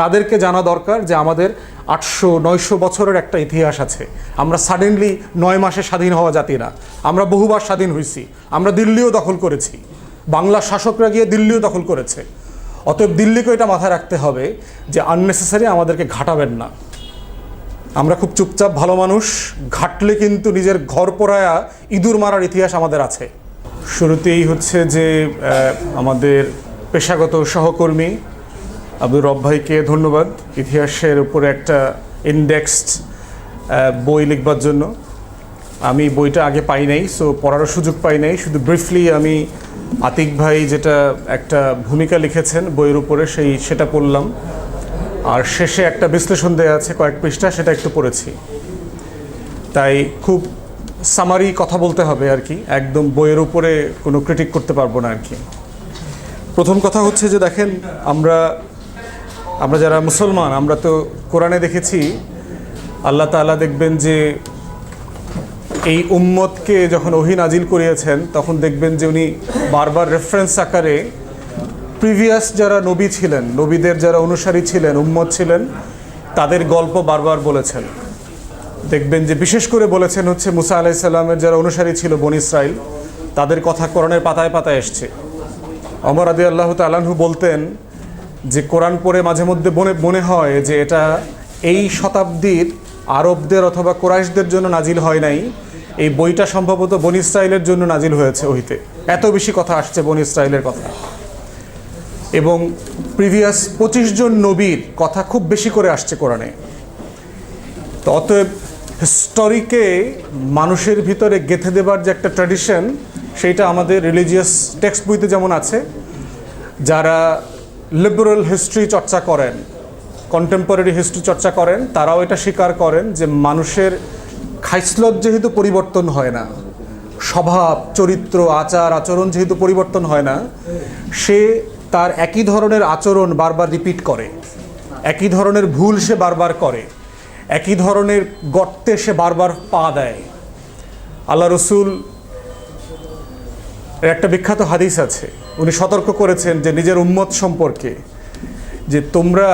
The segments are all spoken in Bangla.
তাদেরকে জানা দরকার যে আমাদের আটশো, নয়শো বছরের একটা ইতিহাস আছে। আমরা সাডেনলি নয় মাসে স্বাধীন হওয়া জাতি না। আমরা বহুবার স্বাধীন হয়েছি। আমরা দিল্লিও দখল করেছি। বাংলা শাসকরা গিয়ে দিল্লিও দখল করেছে। অতএব দিল্লিকে এটা মাথায় রাখতে হবে যে আননেসেসারি আমাদেরকে ঘাটাবেন না। আমরা খুব চুপচাপ ভালো মানুষ। ঘাটলে কিন্তু নিজের ঘর পোড়ায়া ইঁদুর মারার ইতিহাস আমাদের আছে। শুরুতেই হচ্ছে যে আমাদের পেশাগত সহকর্মী আব্দুর রব ভাইকে ধন্যবাদ। ইতিহাসের উপরে একটা ইন্ডেক্সড বই লিখবার জন্য। আমি বইটা আগে পাই নাই সো পড়ারও সুযোগ পাই নাই। শুধু ব্রিফলি আমি আতিক ভাই যেটা একটা ভূমিকা লিখেছেন বইয়ের উপরে, সেই সেটা পড়লাম। আর শেষে একটা বিশ্লেষণ দেওয়া আছে কয়েক পৃষ্ঠা, সেটা একটু পড়েছি। তাই খুব সামারি কথা বলতে হবে আর কি। একদম বইয়ের উপরে কোনো ক্রিটিক করতে পারব না আর কি। প্রথম কথা হচ্ছে যে দেখেন, আমরা আমরা যারা মুসলমান, আমরা তো কোরআনে দেখেছি, আল্লাহ তাআলা দেখবেন যে এই উম্মতকে যখন ওহি নাজিল করিয়েছেন, তখন দেখবেন যে উনি বারবার রেফারেন্স আকারে প্রিভিয়াস যারা নবী ছিলেন, নবীদের যারা অনুসারী ছিলেন, উম্মত ছিলেন, তাদের গল্প বারবার বলেছেন। দেখবেন যে বিশেষ করে বলেছেন হচ্ছে মুসা আলাইসাল্লামের যারা অনুসারী ছিল বন ইসরাইল, তাদের কথা কোরআনের পাতায় পাতায় এসছে। অমর আদি আল্লাহ তালাহু বলতেন যে কোরআন পড়ে মাঝে মধ্যে মনে মনে হয় যে এটা এই শতাব্দীর আরবদের অথবা কোরাইশদের জন্য নাজিল হয় নাই। এই বইটা সম্ভবত বন ইসরায়েলের জন্য নাজিল হয়েছে ওহিতে। এত বেশি কথা আসছে বন ইসরায়েলের কথা। এবং প্রিভিয়াস পঁচিশ জন নবীর কথা খুব বেশি করে আসছে কোরআনে। তো অতএব হিস্টোরিকে মানুষের ভিতরে গেঁথে দেবার যে একটা ট্র্যাডিশন, সেইটা আমাদের রিলিজিয়াস টেক্সট বইতে যেমন আছে, যারা লিবারেল হিস্ট্রি চর্চা করেন কন্টেম্পোরারি হিস্ট্রি চর্চা করেন, তারাও এটা স্বীকার করেন যে মানুষের খাইসলত যেহেতু পরিবর্তন হয় না, স্বভাব, চরিত্র, আচার, আচরণ যেহেতু পরিবর্তন হয় না, সে তার একই ধরনের আচরণ বারবার রিপিট করে, একই ধরনের ভুল সে বারবার করে, একই ধরনের গর্তে সে বারবার পা দেয়। আল্লাহ রসুল একটা বিখ্যাত হাদিস আছে। উনি সতর্ক করেছেন যে নিজের উম্মত সম্পর্কে, যে তোমরা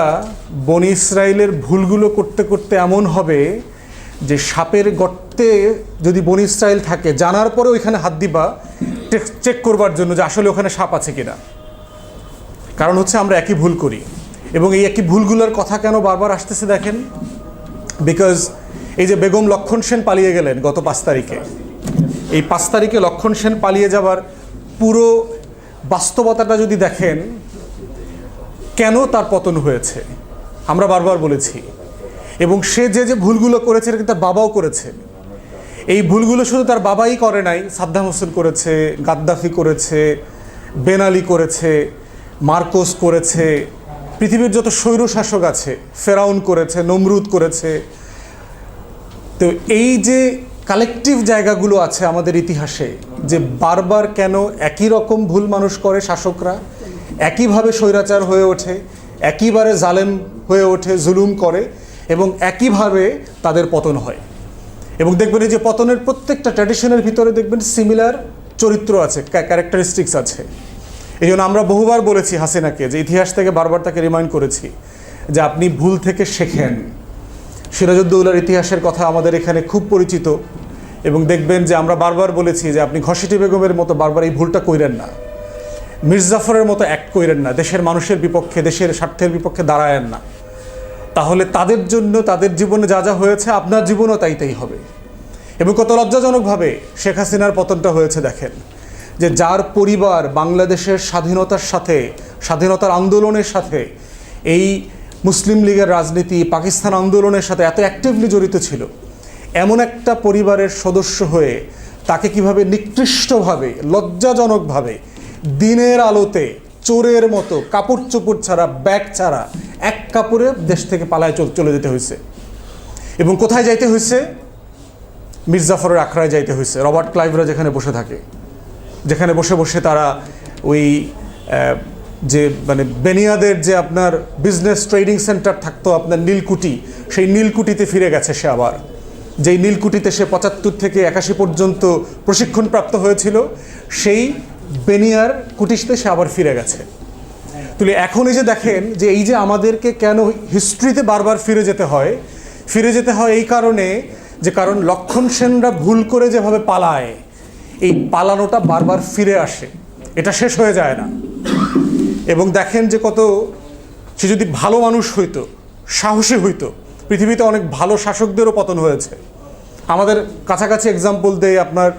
বনি ইসরায়েলের ভুলগুলো করতে করতে এমন হবে যে সাপের গর্তে যদি বনি ইসরায়েল থাকে, জানার পরে ওইখানে হাত দিবা চেক করবার জন্য যে আসলে ওখানে সাপ আছে কিনা। কারণ হচ্ছে আমরা একই ভুল করি। এবং এই একই ভুলগুলোর কথা কেন বারবার আসতেছে দেখেন? বিকজ এই যে বেগম লক্ষণ সেন পালিয়ে গেলেন গত পাঁচ তারিখে। এই পাঁচ তারিখে লক্ষণ সেন পালিয়ে যাবার পুরো বাস্তবতাটা যদি দেখেন, কেন তার পতন হয়েছে? আমরা বারবার বলেছি। এবং সে যে যে ভুলগুলো করেছে, এটা তার বাবাও করেছে। এই ভুলগুলো শুধু তার বাবাই করে নাই, সাদ্দাম হোসেন করেছে, গাদ্দাফি করেছে বেনালি করেছে, মার্কোস করেছে, পৃথিবীর যত স্বৈর শাসক আছে, ফেরাউন করেছে, নমরুদ করেছে। তো এই যে কালেকটিভ জায়গাগুলো আছে আমাদের ইতিহাসে, যে বারবার কেন একই রকম ভুল মানুষ করে শাসকরা, একইভাবে স্বৈরাচার হয়ে ওঠে, একইবারে জালেম হয়ে ওঠে, জুলুম করে, এবং একইভাবে তাদের পতন হয়। এবং দেখবেন এই যে পতনের প্রত্যেকটা ট্র্যাডিশনের ভিতরে দেখবেন সিমিলার চরিত্র আছে ক্যারেক্টারিস্টিক্স আছে। এই জন্য আমরা বহুবার বলেছি হাসিনাকে, যে ইতিহাস থেকে বারবার তাকে রিমাইন্ড করেছি যে আপনি ভুল থেকে শেখেন। সিরাজউদ্দৌলার ইতিহাসের কথা আমাদের এখানে খুব পরিচিত এবং দেখবেন যে আমরা বারবার বলেছি যে আপনি ঘসিটি বেগমের মতো বারবার এই ভুলটা কইরেন না। মির্জাফরের মতো অ্যাক্ট কইরেন না। দেশের মানুষের বিপক্ষে, দেশের স্বার্থের বিপক্ষে দাঁড়ায়েন না। তাহলে তাদের জন্য, তাদের জীবনে যা যা হয়েছে, আপনার জীবনও তাই তাই হবে। এবং কত লজ্জাজনকভাবে শেখ হাসিনার পতনটা হয়েছে দেখেন, যে যার পরিবার বাংলাদেশের স্বাধীনতার সাথে, স্বাধীনতার আন্দোলনের সাথে এই মুসলিম লীগের রাজনীতি পাকিস্তান আন্দোলনের সাথে এত অ্যাক্টিভলি জড়িত ছিল। এমন একটা পরিবারের সদস্য হয়ে তাকে কীভাবে নিকৃষ্টভাবে, লজ্জাজনকভাবে দিনের আলোতে চোরের মতো কাপড় চোপড় ছাড়া, ব্যাগ ছাড়া এক কাপড়ে দেশ থেকে পালায় চল- চলে যেতে হয়েছে। এবং কোথায় যাইতে হয়েছে? মির্জাফরের আখড়ায় যাইতে হয়েছে। রবার্ট ক্লাইভরা যেখানে বসে থাকে, যেখানে বসে বসে তারা ওই যে মানে বেনিয়াদের যে আপনার বিজনেস ট্রেডিং সেন্টার থাকতো আপনার নীলকুটি সেই নীলকুটিতে ফিরে গেছে সে আবার। যেই নীলকুটিতে সে পঁচাত্তর থেকে একাশি পর্যন্ত প্রশিক্ষণপ্রাপ্ত হয়েছিল, সেই বেনিয়ার কুটিসতে সে আবার ফিরে গেছে। তাহলে এখন এই যে দেখেন যে এই যে আমাদেরকে কেন হিস্ট্রিতে বারবার ফিরে যেতে হয়, ফিরে যেতে হয় এই কারণে যে কারণ লক্ষণ সেনরা ভুল করে যেভাবে পালায়, এই পালানোটা বারবার ফিরে আসে। এটা শেষ হয়ে যায় না। এবং দেখেন যে কত সে যদি ভালো মানুষ হইতো, সাহসী হইতো, পৃথিবীতে অনেক ভালো শাসকদেরও পতন হয়েছে। আমাদের কাছাকাছি এক্সাম্পল দেয় আপনার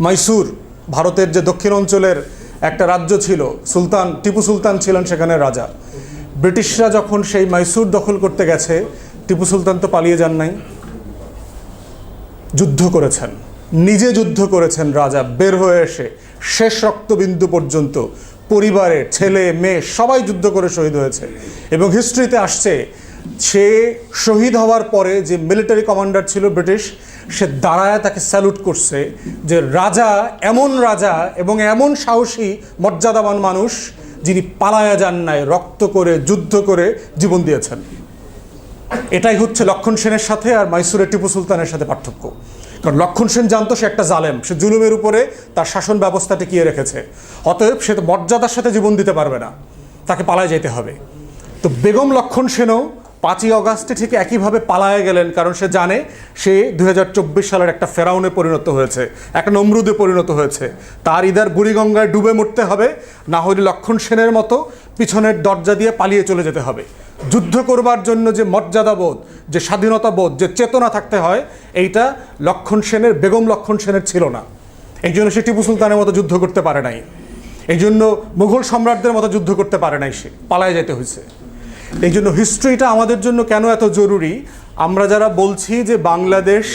মাইসুর ভারতের যে দক্ষিণ অঞ্চলের একটা রাজ্য ছিল, সুলতান, টিপু সুলতান ছিলেন সেখানে রাজা। ব্রিটিশরা যখন সেই মাইসুর দখল করতে গেছে, টিপু সুলতান তো পালিয়ে যান নাই। যুদ্ধ করেছেন। নিজে যুদ্ধ করেছেন রাজা, বের হয়ে এসে শেষ রক্তবিন্দু পর্যন্ত পরিবারের ছেলে, মেয়ে সবাই যুদ্ধ করে শহীদ হয়েছে। এবং হিস্ট্রিতে আসছে, সে শহীদ হওয়ার পরে যে মিলিটারি কমান্ডার ছিল ব্রিটিশ, সে দাঁড়ায় তাকে স্যালুট করছে যে রাজা, এমন রাজা এবং এমন সাহসী, মর্যাদাবান মানুষ যিনি পালায়া যান নাই, রক্ত করে, যুদ্ধ করে জীবন দিয়েছেন। এটাই হচ্ছে লক্ষণ সেনের সাথে আর মাইসুরের টিপু সুলতানের সাথে পার্থক্য। কারণ লক্ষণ সেন জানতো সে একটা জালেম। সে জুলুমের উপরে তার শাসন ব্যবস্থা টিকিয়ে রেখেছে। অতএব সে মর্যাদার সাথে জীবন দিতে পারবে না। তাকে পালায় যেতে হবে। তো বেগম লক্ষণ সেনও পাঁচই অগাস্টে ঠিক একইভাবে পালায় গেলেন কারণ সে জানে সে দুই হাজার চব্বিশ সালের একটা ফেরাউনে পরিণত হয়েছে একটা নমরুদে পরিণত হয়েছে। তার ইদার বুড়িগঙ্গায় ডুবে মরতে হবে, না হলে লক্ষণ সেনের মতো পিছনের দরজা দিয়ে পালিয়ে চলে যেতে হবে। যুদ্ধ করবার জন্য যে মর্যাদাবোধ যে স্বাধীনতাবোধ যে চেতনা থাকতে হয়, এইটা লক্ষণ সেনের, বেগম লক্ষণ সেনের ছিল না। এই জন্য সে টিপু সুলতানের মতো যুদ্ধ করতে পারে নাই। এই জন্য মুঘল সম্রাটদের মতো যুদ্ধ করতে পারে নাই সে, পালায় যেতে হয়েছে। এই জন্য হিস্ট্রিটা আমাদের জন্য কেন এত জরুরি? আমরা যারা বলছি যে বাংলাদেশ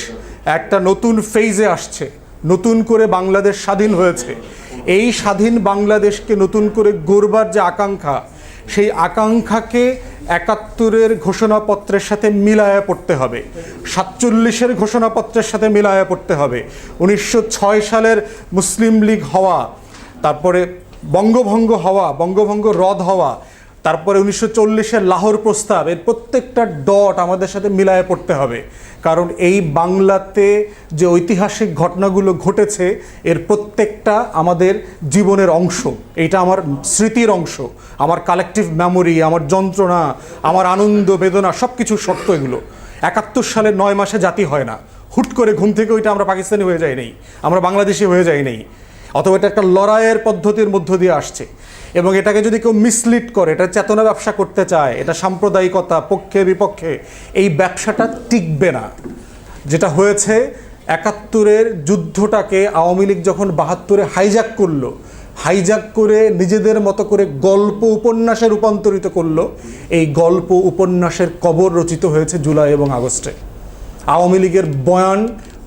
একটা নতুন ফেজে আসছে, নতুন করে বাংলাদেশ স্বাধীন হয়েছে, এই স্বাধীন বাংলাদেশকে নতুন করে গড়বার যে আকাঙ্ক্ষা সেই আকাঙ্ক্ষাকে একাত্তরের ঘোষণাপত্রের সাথে মিলায়া পড়তে হবে। সাতচল্লিশের ঘোষণাপত্রের সাথে মিলায়া পড়তে হবে। উনিশশো ছয় সালের মুসলিম লীগ হওয়া, তারপরে বঙ্গভঙ্গ হওয়া, বঙ্গভঙ্গ রদ হওয়া তারপরে উনিশশো চল্লিশের লাহোর প্রস্তাব, এর প্রত্যেকটা ডট আমাদের সাথে মিলায়ে পড়তে হবে। কারণ এই বাংলাতে যে ঐতিহাসিক ঘটনাগুলো ঘটেছে, এর প্রত্যেকটা আমাদের জীবনের অংশ। এটা আমার স্মৃতির অংশ। আমার কালেকটিভ মেমোরি আমার যন্ত্রণা, আমার আনন্দ, বেদনা সব কিছু সত্য এগুলো। একাত্তর সালে নয় মাসে জাতি হয় না। হুট করে ঘুম থেকে ওইটা আমরা পাকিস্তানি হয়ে যাই নেই। আমরা বাংলাদেশি হয়ে যাই নেই। অথবা এটা একটা লড়াইয়ের পদ্ধতির মধ্য দিয়ে আসছে। এবং এটাকে যদি কেউ মিসলিড করে, এটা চেতনা ব্যবসা করতে চায়, এটা সাম্প্রদায়িকতা, পক্ষে, বিপক্ষে, এই ব্যবসাটা টিকবে না। যেটা হয়েছে, একাত্তরের যুদ্ধটাকে আওয়ামী লীগ যখন বাহাত্তরে হাইজ্যাক করল হাইজ্যাক করে নিজেদের মতো করে গল্প উপন্যাসে রূপান্তরিত করল, এই গল্প উপন্যাসের কবর রচিত হয়েছে জুলাই এবং আগস্টে। আওয়ামী লীগের বয়ান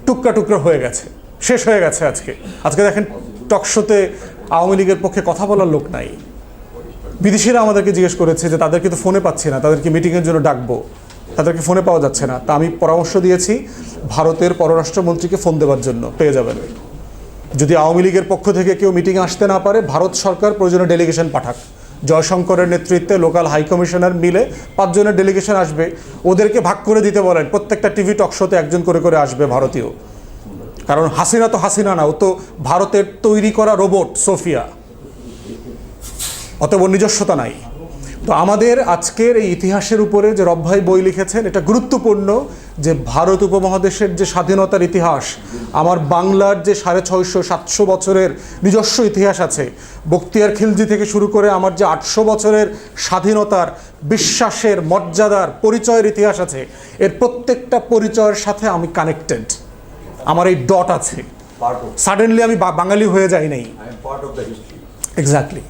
টুকরা টুকরা হয়ে গেছে, শেষ হয়ে গেছে আজকে। আজকে দেখেন টকশোতে আওয়ামী লীগের পক্ষে কথা বলার লোক নাই। বিদেশিরা আমাদেরকে জিজ্ঞেস করেছে যে তাদেরকে তো ফোনে পাচ্ছি না, তাদেরকে মিটিংয়ের জন্য ডাকবো, তাদেরকে ফোনে পাওয়া যাচ্ছে না। তা আমি পরামর্শ দিয়েছি, ভারতের পররাষ্ট্রমন্ত্রীকে ফোন দেওয়ার জন্য, পেয়ে যাবেন। যদি আওয়ামী লীগের পক্ষ থেকে কেউ মিটিংয়ে আসতে না পারে, ভারত সরকার প্রয়োজনে ডেলিগেশন পাঠাক। জয়শঙ্করের নেতৃত্বে লোকাল হাই কমিশনার মিলে পাঁচজনের ডেলিগেশন আসবে। ওদেরকে ভাগ করে দিতে বলেন, প্রত্যেকটা টিভি টক শোতে একজন করে করে আসবে ভারতীয়। কারণ হাসিনা তো হাসিনা না, ও তো ভারতের তৈরি করা রোবট, সোফিয়া। অতএব নিজস্বতা নাই। তো আমাদের আজকের এই ইতিহাসের উপরে যে রবভাই বই লিখেছেন, এটা গুরুত্বপূর্ণ যে ভারত উপমহাদেশের যে স্বাধীনতার ইতিহাস, আমার বাংলার যে সাড়ে ছয়শো, সাতশো বছরের নিজস্ব ইতিহাস আছে, বক্তিয়ার খিলজি থেকে শুরু করে আমার যে আটশো বছরের স্বাধীনতার বিশ্বাসের, মর্যাদার, পরিচয়ের ইতিহাস আছে, এর প্রত্যেকটা পরিচয়ের সাথে আমি কানেক্টেড আমার এই ডট আছে। সাডেনলি আমি বাঙালি হয়ে যাই নাই. এক্স্যাক্টলি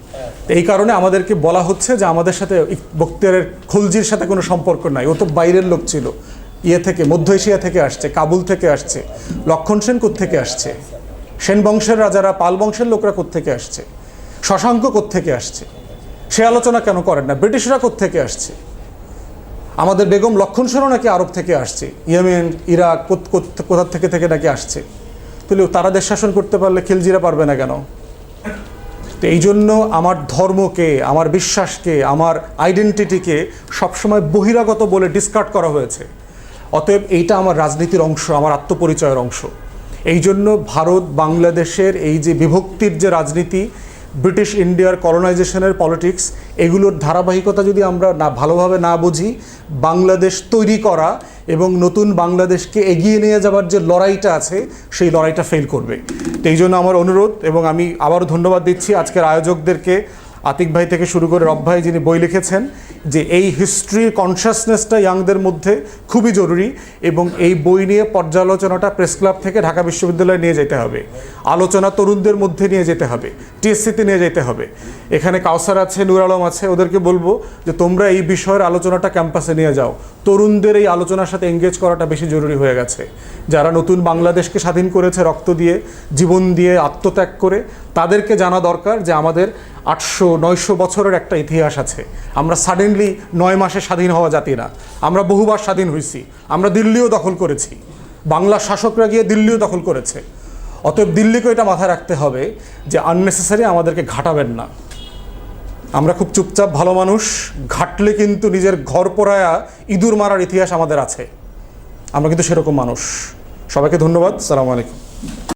এই কারণে আমাদেরকে বলা হচ্ছে যে আমাদের সাথে বক্তিয়ারের খলজির সাথে কোনো সম্পর্ক নাই। ও তো বাইরের লোক ছিল। ইয়ে থেকে মধ্য এশিয়া থেকে আসছে কাবুল থেকে আসছে লক্ষণ সেন থেকে আসছে? সেন বংশের রাজারা পাল বংশের লোকরা থেকে আসছে? শশাঙ্ক থেকে আসছে? সে আলোচনা কেন করেন না? ব্রিটিশরা থেকে আসছে? আমাদের বেগম লক্ষণ সেনও নাকি আরব থেকে আসছে। ইয়েমেন, ইরাক কোথ- কোথ- কোথা থেকে থেকে নাকি আসছে। তাহলে তারা দেশ শাসন করতে পারলে খিলজিরা পারবে না কেন? তো এই জন্য আমার ধর্মকে, আমার বিশ্বাসকে, আমার আইডেন্টিটিকে সবসময় বহিরাগত বলে ডিসকার্ড করা হয়েছে। অতএব এইটা আমার রাজনীতির অংশ, আমার আত্মপরিচয়ের অংশ। এই জন্য ভারত, বাংলাদেশের এই যে বিভক্তির যে রাজনীতি ব্রিটিশ ইন্ডিয়ার কলোনাইজেশনের পলিটিক্স এগুলোর ধারাবাহিকতা যদি আমরা না ভালোভাবে না বুঝি, বাংলাদেশ তৈরি করা এবং নতুন বাংলাদেশকে এগিয়ে নিয়ে যাবার যে লড়াইটা আছে, সেই লড়াইটা ফেল করবে। তো এই জন্য আমার অনুরোধ এবং আমি আবারও ধন্যবাদ দিচ্ছি আজকের আয়োজকদেরকে, আতিক ভাই থেকে শুরু করে রব ভাই যিনি বই লিখেছেন যে এই হিস্ট্রির কনসিয়াসনেসটা ইয়াংদের মধ্যে খুবই জরুরি এবং এই বই নিয়ে পর্যালোচনাটা প্রেস ক্লাব থেকে ঢাকা বিশ্ববিদ্যালয়ে নিয়ে যেতে হবে। আলোচনা তরুণদের মধ্যে নিয়ে যেতে হবে টিএসসিতে নিয়ে যেতে হবে। এখানে কাউসার আছে, নুর আলম আছে, ওদেরকে বলব যে তোমরা এই বিষয়ের আলোচনাটা ক্যাম্পাসে নিয়ে যাও। তরুণদের এই আলোচনার সাথে এঙ্গেজ করাটা বেশি জরুরি হয়ে গেছে। যারা নতুন বাংলাদেশকে স্বাধীন করেছে রক্ত দিয়ে, জীবন দিয়ে আত্মত্যাগ করে, তাদেরকে জানা দরকার যে আমাদের আটশো নয়শো বছরের একটা ইতিহাস আছে। আমরা সাডেনলি নয় মাসে স্বাধীন হওয়া জাতি না। আমরা বহুবার স্বাধীন হয়েছি আমরা দিল্লিও দখল করেছি। বাংলা শাসকরা গিয়ে দিল্লিও দখল করেছে। অতএব দিল্লিকে এটা মাথায় রাখতে হবে যে আননেসেসারি আমাদেরকে ঘাটাবেন না। আমরা খুব চুপচাপ ভালো মানুষ। ঘাটলে কিন্তু নিজের ঘর পোড়ায়া ইঁদুর মারার ইতিহাস আমাদের আছে। আমরা কিন্তু সেরকম মানুষ। সবাইকে ধন্যবাদ। সালাম আলাইকুম।